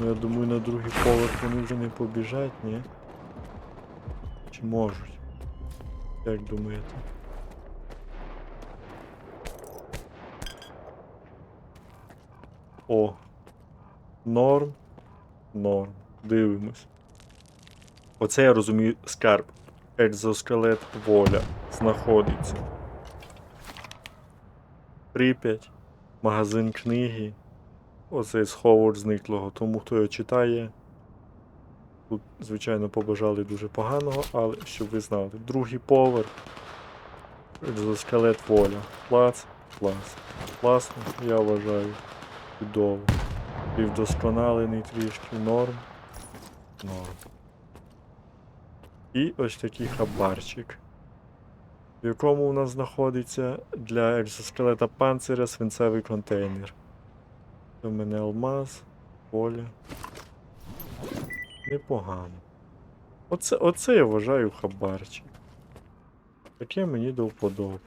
Ну я думаю на другий поверх вони вже не побіжать, ні? Чи можуть? Як думаєте? О. Норм. Норм. Дивимось. Оце я розумію скарб. Екзоскелет воля знаходиться. Прип'ять. Магазин книги. Оцей сховок зниклого. Тому хто його читає. Тут, звичайно, побажали дуже поганого, але щоб ви знали. Другий поверх. Екзоскелет воля. Клас, клас. Класно, я вважаю. Чудово. І вдосконалений трішки норм. Норм. І ось такий хабарчик. В якому у нас знаходиться для екзоскелета панциря свинцевий контейнер. В мене алмаз, поле. Непогано. Оце, оце я вважаю хабарчик. Таке мені до вподоби.